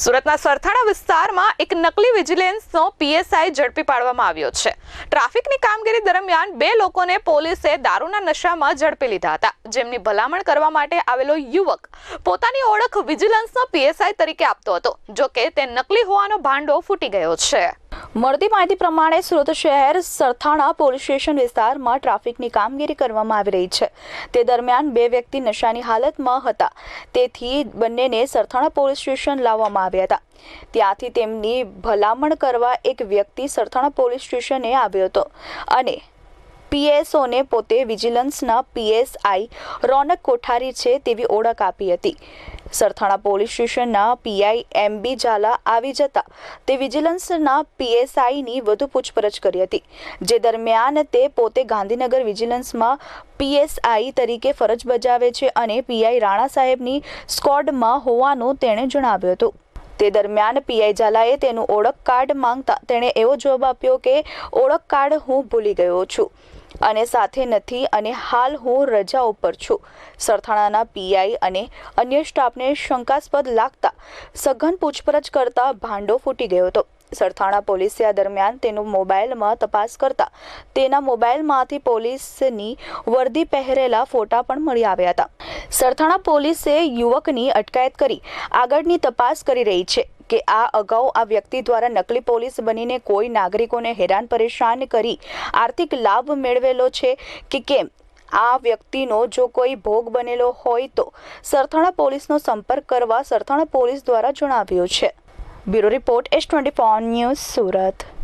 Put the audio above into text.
સુરતના સરથાણા વિસ્તારમાં એક નકલી વિજિલન્સનો પીએસઆઈ ઝડપી પાડવામાં આવ્યો છે. ટ્રાફિકની કામગીરી દરમિયાન બે લોકોને પોલીસે દારૂના નશામાં ઝડપી લીધા હતા. જેમની ભલામણ કરવા માટે આવેલો યુવક પોતાની ઓળખ વિજિલન્સનો પીએસઆઈ તરીકે આપતો હતો, જોકે તે નકલી હોવાનો ભાંડો ફૂટી ગયો છે. મળતી માહિતી પ્રમાણે સુરત શહેર સરથાણા પોલીસ સ્ટેશન વિસ્તારમાં ટ્રાફિકની કામગીરી કરવામાં આવી રહી છે. તે દરમિયાન બે વ્યક્તિ નશાની હાલતમાં હતા. તેથી બંનેને સરથાણા પોલીસ સ્ટેશન લાવવામાં આવ્યા હતા. ત્યાંથી તેમની ભલામણ કરવા એક વ્યક્તિ સરથાણા પોલીસ સ્ટેશને આવ્યો હતો અને પીએસઓને પોતે વિજિલન્સના પીએસઆઈ રોનક કોઠારી છે તેવી ઓળખ આપી હતી. સરથાણા પોલીસ સ્ટેશનના પીઆઈ એમ બી ઝાલા આવી જતા તે વિજિલન્સના પીએસઆઈની વધુ પૂછપરછ કરી હતી, જે દરમિયાન તે પોતે ગાંધીનગર વિજિલન્સમાં પીએસઆઈ તરીકે ફરજ બજાવે છે અને પીઆઈ રાણા સાહેબની સ્કોડમાં હોવાનું તેણે જણાવ્યું હતું. તે દરમિયાન પીઆઈ ઝાલાએ તેનું ઓળખ કાર્ડ માંગતા તેણે એવો જવાબ આપ્યો કે, ઓળખ કાર્ડ હું ભૂલી ગયો છું. અને સાથે નથી અને હાલ હું રજા ઉપર છું. સરથાણાના પીઆઈ અને અન્ય સ્ટાફને શંકાસ્પદ લાગતા સઘન પૂછપરછ કરતા ભાંડો ફૂટી ગયો હતો. સરથાણા પોલીસે આ દરમિયાન તેનો મોબાઈલમાં તપાસ કરતા તેના મોબાઈલમાંથી પોલીસની વર્દી પહેરેલા ફોટા પણ મળી આવ્યા હતા. સરથાણા પોલીસે યુવકની અટકાયત કરી આગળની તપાસ કરી રહી છે. કે આ અગાઉ આ વ્યક્તિ દ્વારા નકલી પોલીસ બનીને કોઈ નાગરિકોને હેરાન પરેશાન કરી આર્થિક લાભ મેળવેલો છે કે કેમ? આ વ્યક્તિનો જો કોઈ ભોગ બનેલો હોય તો સરથાણા પોલીસનો સંપર્ક કરવા સરથાણા પોલીસ દ્વારા જણાવ્યું છે. Bureau report S twenty news Surat.